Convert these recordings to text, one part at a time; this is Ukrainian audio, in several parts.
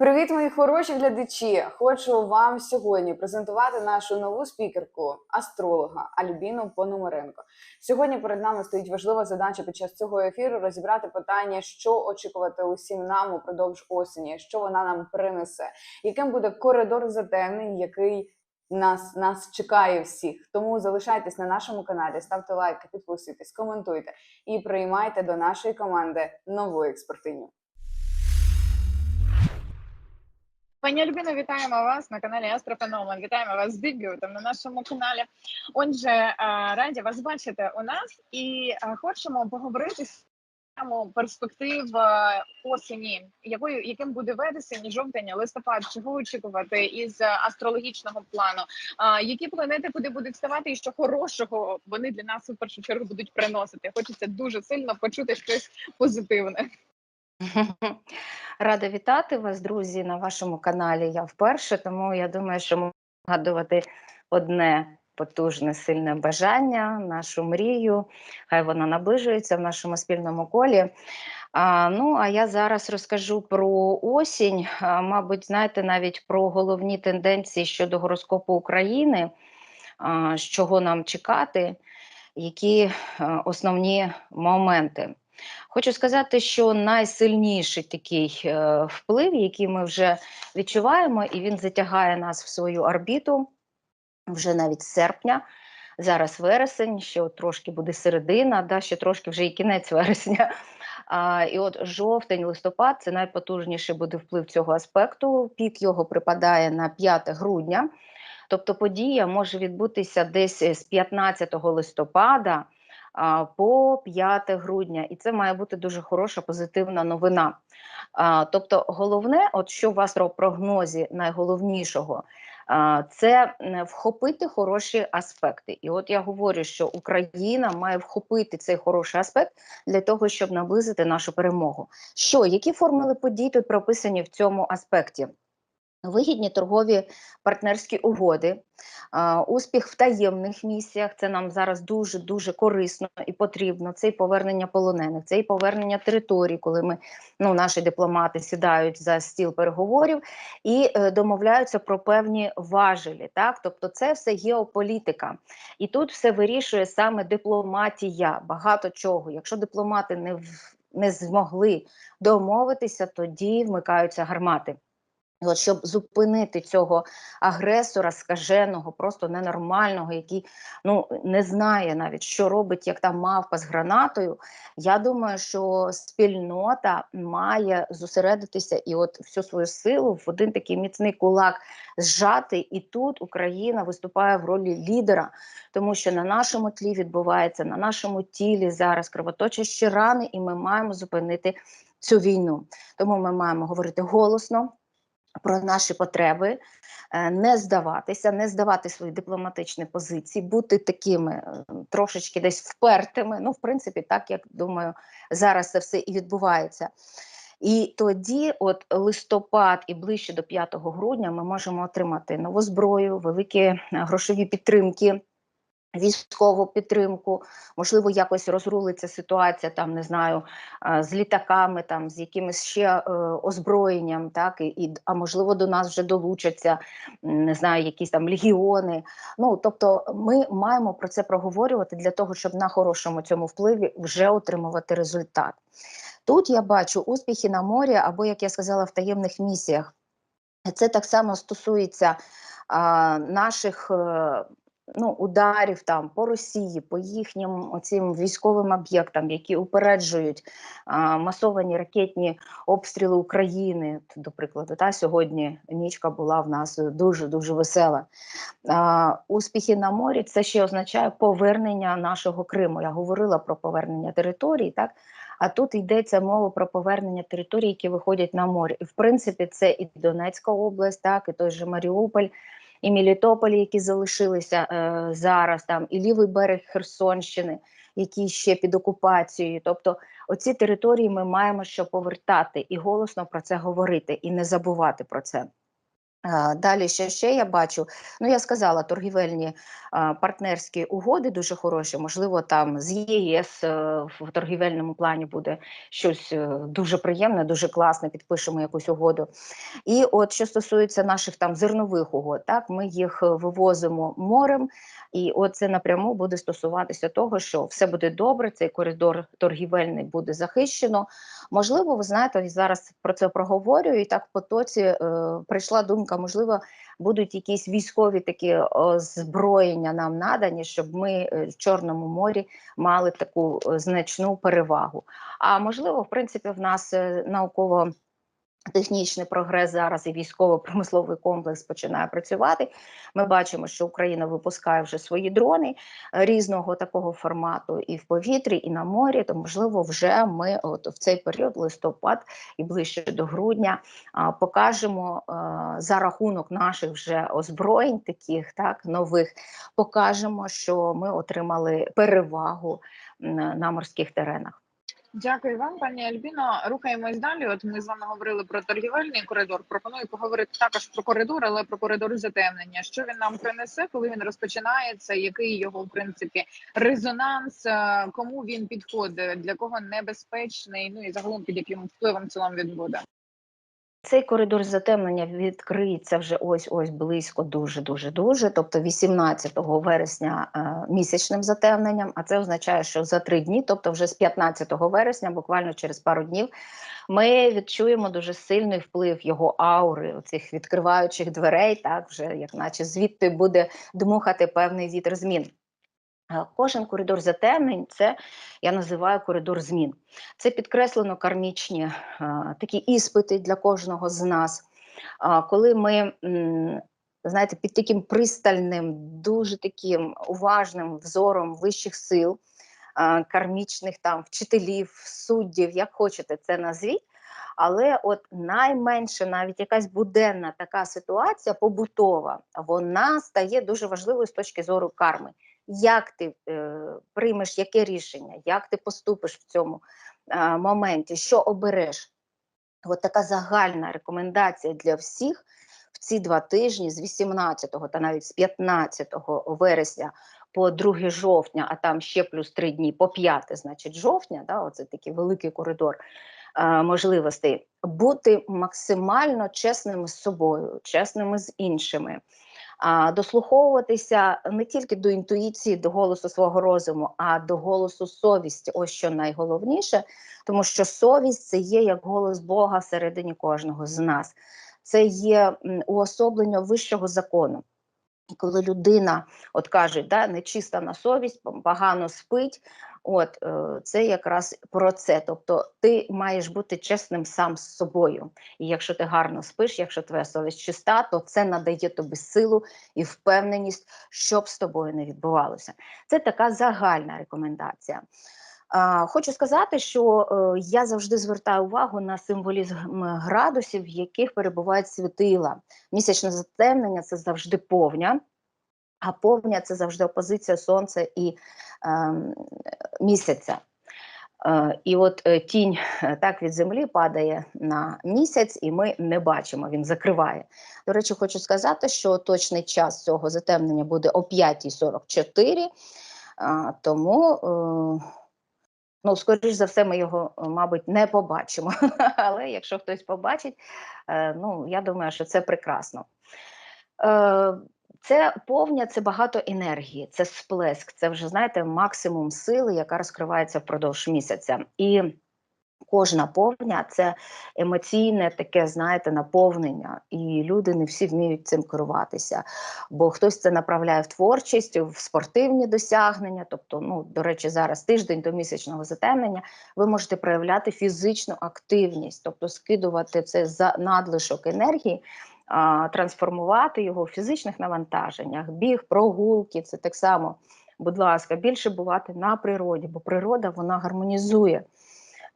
Привіт, мої хороші глядачі! Хочу вам сьогодні презентувати нашу нову спікерку, астролога Альбіну Пономаренко. Сьогодні перед нами стоїть важлива задача під час цього ефіру розібрати питання, що очікувати усім нам упродовж осені, що вона нам принесе, яким буде коридор затемнень, який нас нас чекає всіх. Тому залишайтесь на нашому каналі, ставте лайки, підписуйтесь, коментуйте і приймайте до нашої команди нову експертиню. Пані Альбіно, вітаємо вас на каналі Астрофеномен. Вітаємо вас з дебютом на нашому каналі. Отже, раді вас бачити у нас і хочемо поговорити тему перспектив осені, якою яким буде вересень, жовтень, листопад, чого очікувати із астрологічного плану. Які планети куди будуть ставати, і що хорошого вони для нас у першу чергу будуть приносити? Хочеться дуже сильно почути щось позитивне. Рада вітати вас, друзі, на вашому каналі. Я вперше, тому я думаю, що можна згадувати одне потужне, сильне бажання, нашу мрію. Хай вона наближується в нашому спільному колі. А, Ну, а я зараз розкажу про осінь. А, мабуть, знаєте, навіть про головні тенденції щодо гороскопу України, а, з чого нам чекати, які а, основні моменти. Хочу сказати, що найсильніший такий е, вплив, який ми вже відчуваємо, і він затягає нас в свою орбіту вже навіть з серпня. Зараз вересень, ще от трошки буде середина, да, ще трошки вже і кінець вересня. А, І от жовтень, листопад це найпотужніший буде вплив цього аспекту. Пік його припадає на 5 грудня. Тобто подія може відбутися десь з 15 листопада по 5 грудня, і це має бути дуже хороша позитивна новина. Тобто, головне, от що у вас в прогнозі найголовнішого, це вхопити хороші аспекти. І от я говорю, що Україна має вхопити цей хороший аспект для того, щоб наблизити нашу перемогу. Що, які формули подій тут прописані в цьому аспекті? Вигідні торгові партнерські угоди, успіх в таємних місіях. Це нам зараз дуже дуже корисно і потрібно. Це і повернення полонених, це і повернення територій, коли ми ну наші дипломати сідають за стіл переговорів і е, домовляються про певні важелі. Так, тобто, це все геополітика, і тут все вирішує саме дипломатія. Багато чого. Якщо дипломати не не змогли домовитися, тоді вмикаються гармати. От, щоб зупинити цього агресора, скаженого, просто ненормального, який ну не знає навіть, що робить як та мавпа з гранатою. Я думаю, що спільнота має зосередитися і от всю свою силу в один такий міцний кулак зжати. І тут Україна виступає в ролі лідера, тому що на нашому тлі відбувається на нашому тілі зараз кровоточащі рани, і ми маємо зупинити цю війну. Тому ми маємо говорити голосно про наші потреби, е, не здаватися, не здавати свої дипломатичні позиції, бути такими е, трошечки десь впертими. Ну, в принципі, так як думаю, зараз це все і відбувається. І тоді, от листопад і ближче до 5 грудня, ми можемо отримати нову зброю, великі е, грошові підтримки військову підтримку, можливо, якось розрулиться ситуація, там не знаю, з літаками, там з якимось ще е, озброєнням, так і а можливо до нас вже долучаться, не знаю, якісь там легіони. Ну тобто, ми маємо про це проговорювати для того, щоб на хорошому цьому впливі вже отримувати результат. Тут я бачу успіхи на морі, або як я сказала, в таємних місіях. Це так само стосується а, наших. Ну, ударів там по Росії, по їхнім оцим військовим об'єктам, які упереджують а, масовані ракетні обстріли України. До прикладу, та сьогодні нічка була в нас дуже дуже весела. А, Успіхи на морі це ще означає повернення нашого Криму. Я говорила про повернення територій, так. А тут йдеться мова про повернення територій, які виходять на море. І в принципі, це і Донецька область, так і той же Маріуполь і Мілітополі, які залишилися е, зараз, там і лівий берег Херсонщини, які ще під окупацією. Тобто, оці території ми маємо що повертати і голосно про це говорити, і не забувати про це. Далі ще, ще я бачу, ну я сказала, торгівельні партнерські угоди дуже хороші. Можливо, там з ЄС е, в торгівельному плані буде щось е, дуже приємне, дуже класне, підпишемо якусь угоду. І от що стосується наших там зернових угод, так ми їх е, вивозимо морем, і от це напряму буде стосуватися того, що все буде добре, цей коридор торгівельний буде захищено. Можливо, ви знаєте, зараз про це проговорюю, і так в потоці е, прийшла думка, можливо, будуть якісь військові такі озброєння нам надані, щоб ми е, в Чорному морі мали таку е, значну перевагу. А можливо, в принципі, в нас е, науково. Технічний прогрес зараз і військово-промисловий комплекс починає працювати. Ми бачимо, що Україна випускає вже свої дрони е, різного такого формату і в повітрі, і на морі. То можливо, вже ми от в цей період, листопад і ближче до грудня, покажемо е, за рахунок наших вже озброєнь, таких так нових, покажемо, що ми отримали перевагу на морських теренах. Дякую вам, пані Альбіно. Рухаємось далі. От ми з вами говорили про торгівельний коридор. Пропоную поговорити також про коридор, але про коридор затемнення. Що він нам принесе, коли він розпочинається? Який його в принципі резонанс? е, Кому він підходить? Для кого небезпечний? Ну і загалом під яким впливом цілом він буде? Цей коридор затемнення відкриється вже ось ось близько, дуже дуже дуже. Тобто 18 вересня е, місячним затемненням. А це означає, що за три дні, тобто вже з 15 вересня, буквально через пару днів, ми відчуємо дуже сильний вплив його аури, оцих відкриваючих дверей, так вже як наче звідти буде дмухати певний вітер змін. Кожен коридор затемнень це я називаю коридор змін. Це підкреслено кармічні е, такі іспити для кожного з нас. Коли ми, знаєте, під таким пристальним, дуже таким уважним взором вищих сил, кармічних там вчителів, суддів, як хочете це назвіть. Але от найменше, навіть якась буденна така ситуація побутова, вона стає дуже важливою з точки зору карми. Як ти е, приймеш яке рішення, як ти поступиш в цьому е, моменті, що обереш? От така загальна рекомендація для всіх в ці два тижні з 18 та навіть з 15 вересня по 2 жовтня, а там ще плюс 3 дні по 5, значить, жовтня, да, оце такий великий коридор е, можливостей, бути максимально чесними з собою, чесними з іншими. Дослуховуватися не тільки до інтуїції, до голосу свого розуму, а до голосу совісті. Ось що найголовніше, тому що совість це є як голос Бога всередині кожного з нас. Це є уособлення вищого закону. І коли людина, от кажуть, да, нечиста на совість, погано спить, от е, це якраз про це. Тобто ти маєш бути чесним сам з собою. І якщо ти гарно спиш, якщо твоя совість чиста, то це надає тобі силу і впевненість, що б з тобою не відбувалося. Це така загальна рекомендація. Хочу сказати, що е, я завжди звертаю увагу на символізм градусів, в яких перебувають світила. Місячне затемнення це завжди повня, а повня це завжди опозиція сонця і е, місяця. Е, і от е, тінь е, так від землі падає на місяць, і ми не бачимо, він закриває. До речі, хочу сказати, що точний час цього затемнення буде о 5.44, е, тому. Е, Ну, скоріш за все, ми його, е, мабуть, не побачимо. Але якщо хтось побачить, е, ну я думаю, що це прекрасно. Це повня, це багато енергії, це сплеск, це вже знаєте максимум сили, яка розкривається впродовж місяця. І кожна повня це емоційне таке, знаєте, наповнення, і люди не всі вміють цим керуватися. Бо хтось це направляє в творчість, в спортивні досягнення. Тобто, ну до речі, зараз тиждень до місячного затемнення, ви можете проявляти фізичну активність, тобто скидувати це за надлишок енергії. Трансформувати його в фізичних навантаженнях, біг, прогулки, це так само, будь ласка, більше бувати на природі, бо природа вона гармонізує.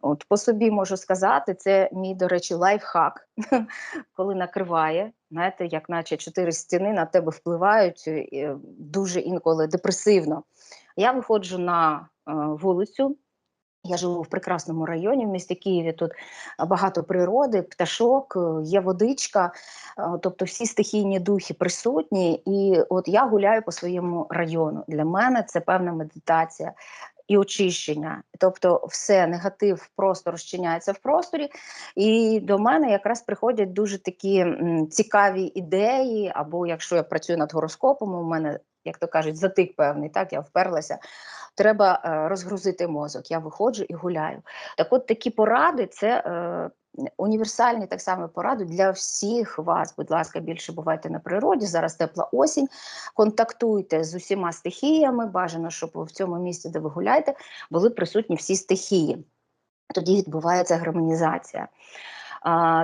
От по собі можу сказати, це мій, до речі, лайфхак, коли накриває, знаєте, як наче чотири стіни на тебе впливають е, дуже інколи депресивно. Я виходжу на е, вулицю, Я живу в прекрасному районі в місті Києві. Тут багато природи, пташок, е, є водичка, е, тобто всі стихійні духи присутні. І от я гуляю по своєму району. Для мене це певна медитація і очищення. Тобто, все негатив просто розчиняється в просторі. І до мене якраз приходять дуже такі цікаві ідеї. Або якщо я працюю над гороскопом, у мене, як то кажуть, затик певний, так я вперлася. Треба е, розгрузити мозок. Я виходжу і гуляю. Так, от такі поради це е, універсальні так само поради для всіх вас. Будь ласка, більше бувайте на природі. Зараз тепла осінь. Контактуйте з усіма стихіями. Бажано, щоб в цьому місці, де ви гуляєте, були присутні всі стихії. Тоді відбувається гармонізація.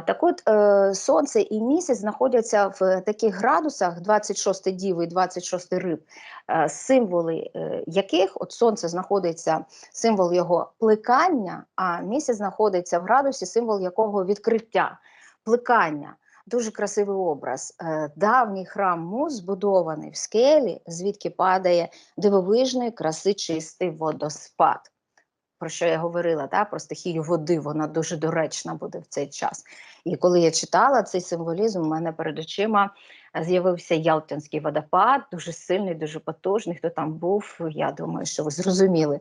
Так от, е, сонце і місяць знаходяться в таких градусах 26 діви і 26 риб, е, символи е, яких от сонце знаходиться, символ його плекання, а місяць знаходиться в градусі, символ якого відкриття, плекання. Дуже красивий образ. Давній храм Муз збудований в скелі, звідки падає дивовижної краси чистий водоспад про що я говорила, та, про стихію води, вона дуже доречна буде в цей час. І коли я читала цей символізм, у мене перед очима з'явився Ялтинський водопад, дуже сильний, дуже потужний. Хто там був, я думаю, що ви зрозуміли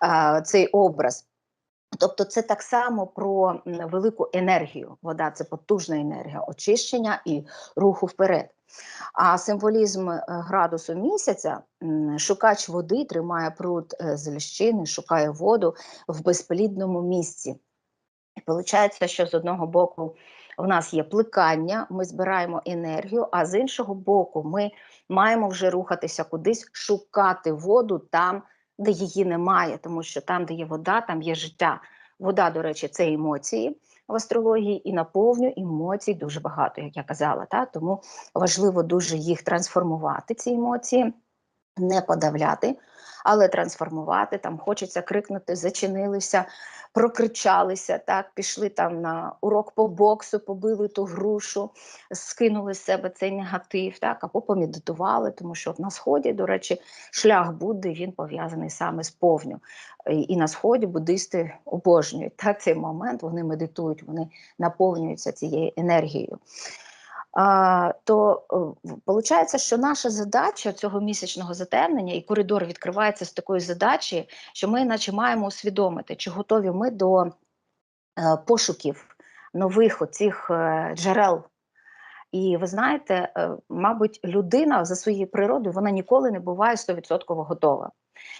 а, цей образ. Тобто, це так само про велику енергію. Вода це потужна енергія очищення і руху вперед. А символізм е, градусу місяця шукач води тримає пруд е, з ліщини, шукає воду в безплідному місці. І виходить, що з одного боку в нас є плекання, ми збираємо енергію, а з іншого боку, ми маємо вже рухатися кудись, шукати воду там, де її немає, тому що там, де є вода, там є життя. Вода, до речі, це емоції в астрології, і наповню емоцій дуже багато, як я казала. Та? Тому важливо дуже їх трансформувати, ці емоції, не подавляти, але трансформувати. Там хочеться крикнути, зачинилися, прокричалися, так, пішли там на урок по боксу, побили ту грушу, скинули з себе цей негатив, так, або помедитували, тому що на сході, до речі, шлях Будди він пов'язаний саме з повню. І на сході буддисти обожнюють так, цей момент, вони медитують, вони наповнюються цією енергією. То виходить, що наша задача цього місячного затемнення і коридор відкривається з такої задачі, що ми, наче, маємо усвідомити, чи готові ми до е, пошуків нових оцих е, джерел. І ви знаєте, е, мабуть, людина за своєю природою вона ніколи не буває 100% готова.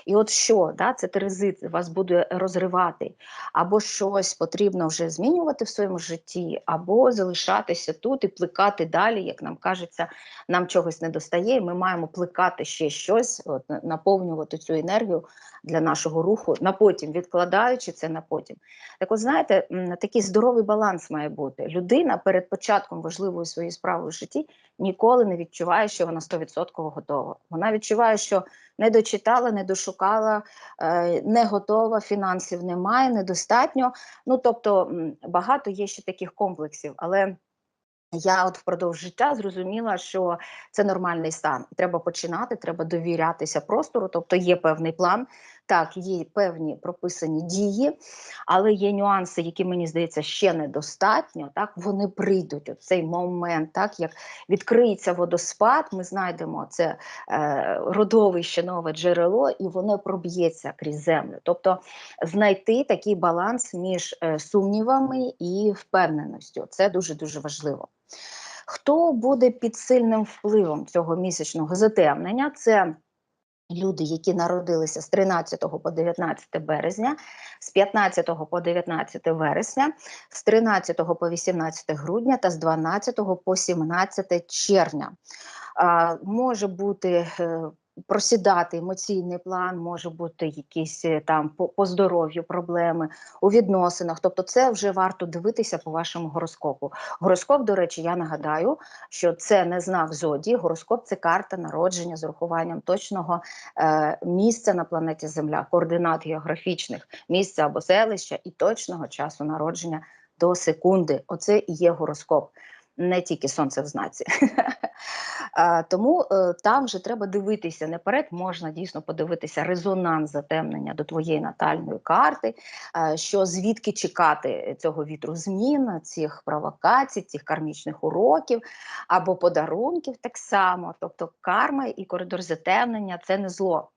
І от що, да, це терезит вас буде розривати, або щось потрібно вже змінювати в своєму житті, або залишатися тут і плекати далі, як нам кажеться, нам чогось не достає, і ми маємо плекати ще щось, от, наповнювати цю енергію для нашого руху, на потім, відкладаючи це на потім. Так от знаєте, такий здоровий баланс має бути. Людина перед початком важливої своєї справи в житті ніколи не відчуває, що вона 100% готова. Вона відчуває, що не дочитала, не дошукала, е, не готова, фінансів немає, недостатньо. Ну тобто багато є ще таких комплексів, але. Я от впродовж життя зрозуміла, що це нормальний стан. Треба починати, треба довірятися простору, тобто є певний план, так, є певні прописані дії, але є нюанси, які мені здається ще недостатньо. Так, вони прийдуть у цей момент, так як відкриється водоспад, ми знайдемо це е, родовище нове джерело, і воно проб'ється крізь землю. Тобто знайти такий баланс між е, сумнівами і впевненістю. Це дуже дуже важливо. Хто буде під сильним впливом цього місячного затемнення? Це люди, які народилися з 13 по 19 березня, з 15 по 19 вересня, з 13 по 18 грудня та з 12 по 17 червня. Може бути е, просідати емоційний план, може бути якісь е, там по, по здоров'ю проблеми у відносинах. Тобто, це вже варто дивитися по вашому гороскопу. Гороскоп, до речі, я нагадаю, що це не знак зодії. Гороскоп це карта народження з урахуванням точного е, місця на планеті Земля, координат географічних місця або селища і точного часу народження до секунди. Оце і є гороскоп. Не тільки сонце в знаці. Тому е, там вже треба дивитися наперед, можна дійсно подивитися резонанс затемнення до твоєї натальної карти, е, що звідки чекати цього вітру змін, цих провокацій, цих кармічних уроків або подарунків так само. Тобто карма і коридор затемнення це не зло.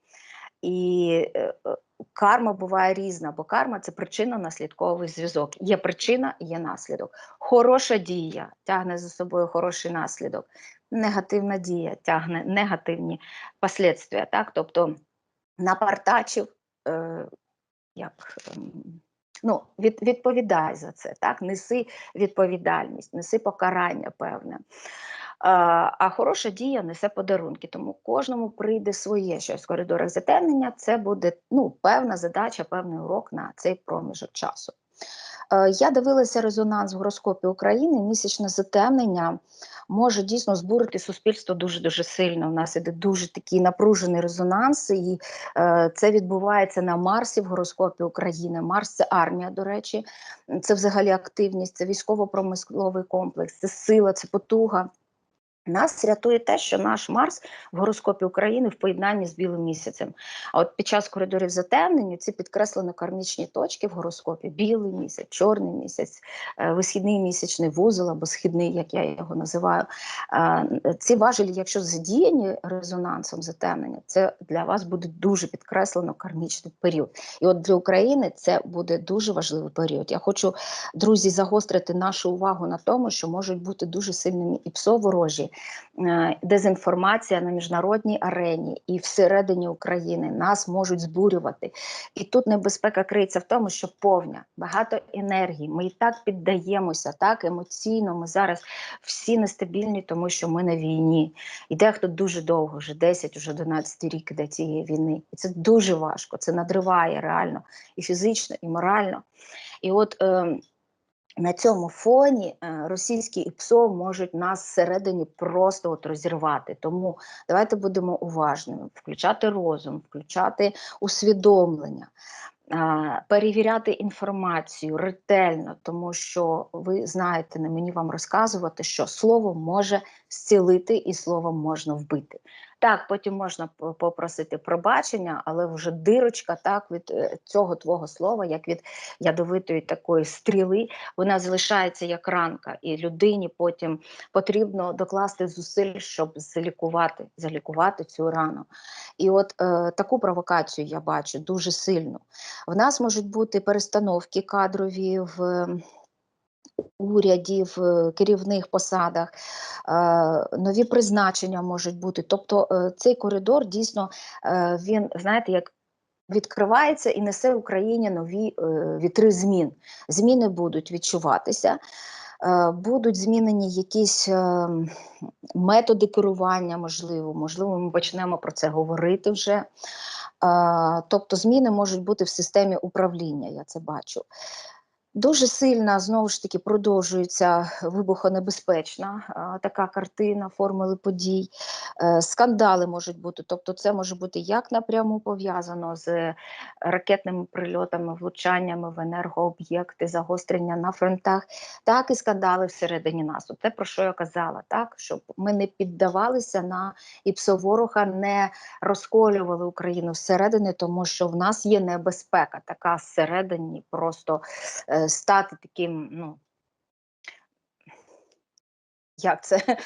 І е, е, карма буває різна, бо карма це причинно-наслідковий зв'язок. Є причина, є наслідок. Хороша дія тягне за собою хороший наслідок, негативна дія тягне негативні последствия. Так? Тобто напартачив, е, як, ем, ну, від, відповідай за це, так? неси відповідальність, неси покарання певне. А, хороша дія несе подарунки, тому кожному прийде своє щось в коридорах затемнення. Це буде ну, певна задача, певний урок на цей проміжок часу. Е, Я дивилася резонанс в гороскопі України. Місячне затемнення може дійсно збурити суспільство дуже дуже сильно. У нас іде дуже такий напружений резонанс, і е, це відбувається на Марсі в гороскопі України. Марс це армія, до речі, це взагалі активність, це військово-промисловий комплекс, це сила, це потуга. Нас рятує те, що наш Марс в гороскопі України в поєднанні з білим місяцем. А от під час коридорів затемнення ці підкреслено кармічні точки в гороскопі: білий місяць, чорний місяць, е, висхідний місячний вузол або східний, як я його називаю. Е, Ці важелі, якщо задіяні резонансом затемнення, це для вас буде дуже підкреслено кармічний період. І от для України це буде дуже важливий період. Я хочу, друзі, загострити нашу увагу на тому, що можуть бути дуже сильними і псо ворожі, е, дезінформація на міжнародній арені і всередині України нас можуть збурювати. І тут небезпека криється в тому, що повня, багато енергії. Ми і так піддаємося, так емоційно. Ми зараз всі нестабільні, тому що ми на війні. І дехто дуже довго, вже 10, вже 11 рік іде цієї війни. І це дуже важко. Це надриває реально і фізично, і морально. І от е, на цьому фоні е, російські ІПСО можуть нас всередині просто от розірвати. Тому давайте будемо уважними, включати розум, включати усвідомлення. е, Перевіряти інформацію ретельно, тому що ви знаєте, не мені вам розказувати, що слово може зцілити і словом можна вбити. Так, потім можна попросити пробачення, але вже дирочка так від е, цього твого слова, як від ядовитої такої стріли, вона залишається як ранка, і людині потім потрібно докласти зусиль, щоб залікувати, залікувати цю рану. І от е, таку провокацію я бачу дуже сильно. В нас можуть бути перестановки кадрові в. Ем, Уряді в е, керівних посадах, е, нові призначення можуть бути. Тобто е, цей коридор дійсно він, знаєте, як відкривається і несе Україні нові вітри змін. Зміни будуть відчуватися. Будуть змінені якісь методи керування, можливо, можливо, ми почнемо про це говорити вже. Тобто зміни можуть бути в системі управління, я це бачу. Дуже сильна, знову ж таки, продовжується вибухонебезпечна така картина, формули подій. Е, скандали можуть бути. Тобто, це може бути як напряму пов'язано з ракетними прильотами, влучаннями в енергооб'єкти, загострення на фронтах, так і скандали всередині нас. Те, про що я казала, так щоб ми не піддавалися на іпсоворога, не розколювали Україну всередини, тому що в нас є небезпека, така всередині просто е, стати таким, ну як це?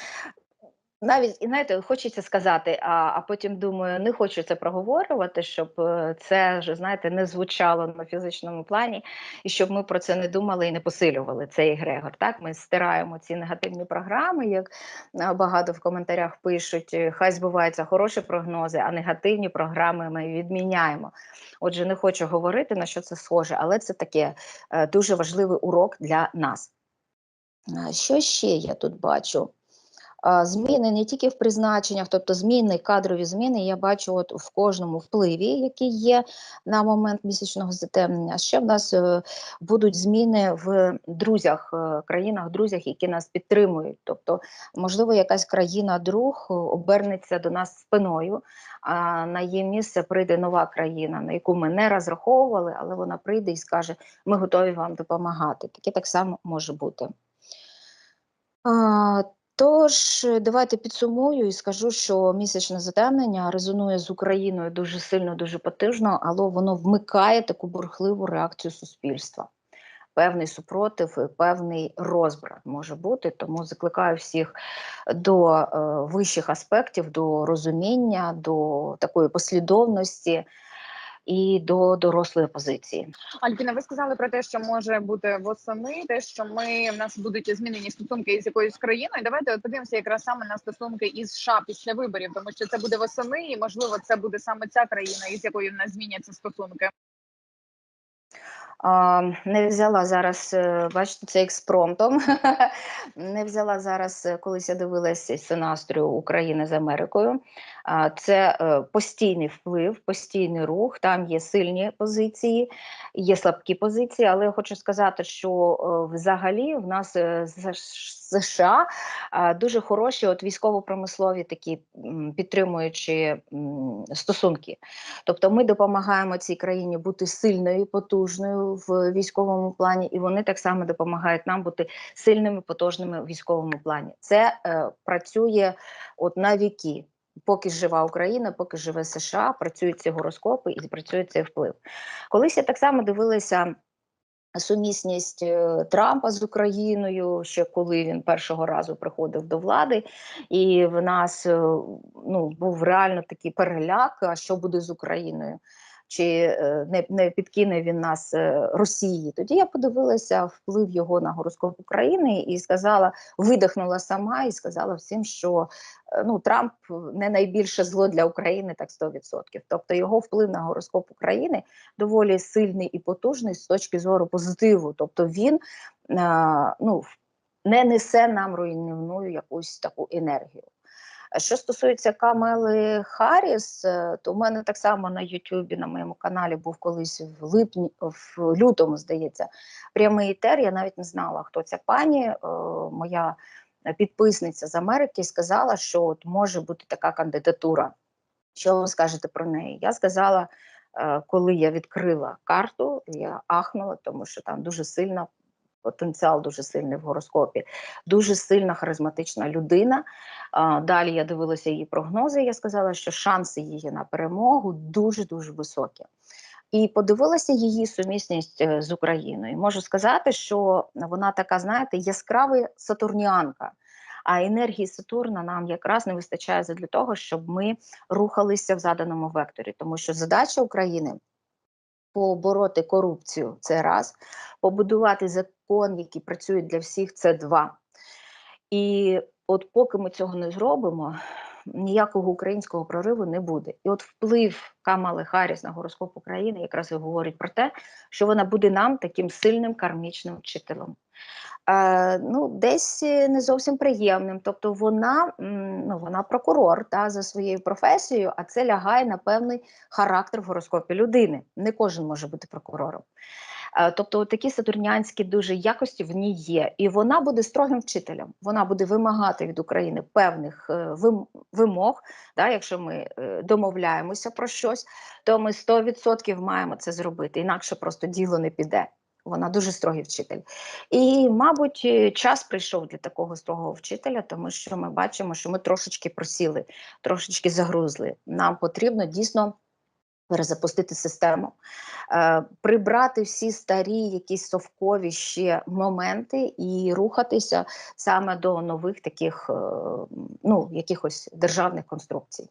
Навіть і знаєте, хочеться сказати, а, а потім думаю, не хочу це проговорювати, щоб е, це вже знаєте не звучало на фізичному плані, і щоб ми про це не думали і не посилювали цей егрегор. Так, ми стираємо ці негативні програми, як багато в коментарях пишуть. е, Хай збуваються хороші прогнози, а негативні програми ми відміняємо. Отже, не хочу говорити на що це схоже, але це таке е, дуже важливий урок для нас. Що ще я тут бачу? Зміни не тільки в призначеннях, тобто зміни, кадрові зміни, я бачу от в кожному впливі, який є на момент місячного затемнення. Ще в нас е, будуть зміни в друзях, е, країнах, друзях, які нас підтримують. Тобто, можливо, якась країна-друг е, обернеться до нас спиною, а на її місце прийде нова країна, на яку ми не розраховували, але вона прийде і скаже: ми готові вам допомагати. Таке так само може бути. Тож, е, давайте підсумую і скажу, що місячне затемнення резонує з Україною дуже сильно, дуже потужно, але воно вмикає таку бурхливу реакцію суспільства. Певний супротив, певний розбрат може бути. Тому закликаю всіх до е, вищих аспектів, до розуміння, до такої послідовності і до дорослої позиції. Альбіна, ви сказали про те, що може бути восени, те, що ми в нас будуть змінені стосунки із якоюсь країною. Давайте подивимося якраз саме на стосунки із США після виборів, тому що це буде восени, і можливо це буде саме ця країна, із якою в нас зміняться стосунки. Не взяла зараз, е, бачите, це експромтом. Не взяла зараз, е, колись я дивилася сценастрію України з Америкою. Це е, постійний вплив, постійний рух. Там є сильні позиції, є слабкі позиції, але я хочу сказати, що е, взагалі в нас е, США дуже хороші от військово-промислові такі підтримуючі стосунки. Тобто ми допомагаємо цій країні бути сильною, потужною в військовому плані, і вони так само допомагають нам бути сильними, потужними в військовому плані. Це працює от на віки. Поки жива Україна, поки живе США, працюють ці гороскопи і працює цей вплив. Колись я так само дивилася сумісність е, Трампа з Україною, ще коли він першого разу приходив до влади, і в нас е, ну, був реально такий переляк, а що буде з Україною. Чи е, не, не підкине він нас е, Росії? Тоді я подивилася вплив його на гороскоп України і сказала, видихнула сама і сказала всім, що е, ну Трамп не найбільше зло для України, так 100%. Тобто його вплив на гороскоп України доволі сильний і потужний з точки зору позитиву. Тобто він ну, не несе нам руйнівну якусь таку енергію. Що стосується Камели Харріс, е, то в мене так само на Ютубі, на моєму каналі був колись в липні, в лютому, здається, прямий етер. Я навіть не знала, хто ця пані. Е, Моя підписниця з Америки сказала, що от може бути така кандидатура. Що ви скажете про неї? Я сказала, е, коли я відкрила карту, я ахнула, тому що там дуже сильна потенціал, дуже сильний в гороскопі, дуже сильна харизматична людина. Далі я дивилася її прогнози. Я сказала, що шанси її на перемогу дуже дуже високі. І подивилася її сумісність е, з Україною. Можу сказати, що вона така, знаєте, яскрава сатурніанка. А енергії Сатурна нам якраз не вистачає для того, щоб ми рухалися в заданому векторі, тому що задача України побороти корупцію це раз, побудувати закон, який працює для всіх, це два. І от поки ми цього не зробимо, ніякого українського прориву не буде. І от вплив Камали Харріс на гороскоп України якраз і говорить про те, що вона буде нам таким сильним кармічним вчителем. Е, ну, десь е, не зовсім приємним. Тобто вона, ну, вона прокурор та, за своєю професією, а це лягає на певний характер в гороскопі людини. Не кожен може бути прокурором. Е, Тобто, такі сатурнянські дуже якості в ній є, і вона буде строгим вчителем. Вона буде вимагати від України певних е, вимог. Да, якщо ми е, домовляємося про щось, то ми 100% маємо це зробити. Інакше просто діло не піде. Вона дуже строгий вчитель. І, мабуть, час прийшов для такого строгого вчителя, тому що ми бачимо, що ми трошечки просіли, трошечки загрузли. Нам потрібно дійсно перезапустити систему, е, прибрати всі старі, якісь совкові ще моменти і рухатися саме до нових таких, е, ну, якихось державних конструкцій.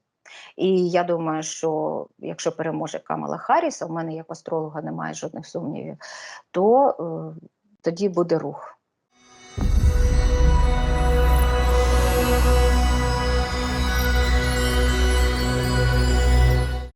І я думаю, що якщо переможе Камала Харріс, в мене як астролога немає жодних сумнівів, то е, тоді буде рух.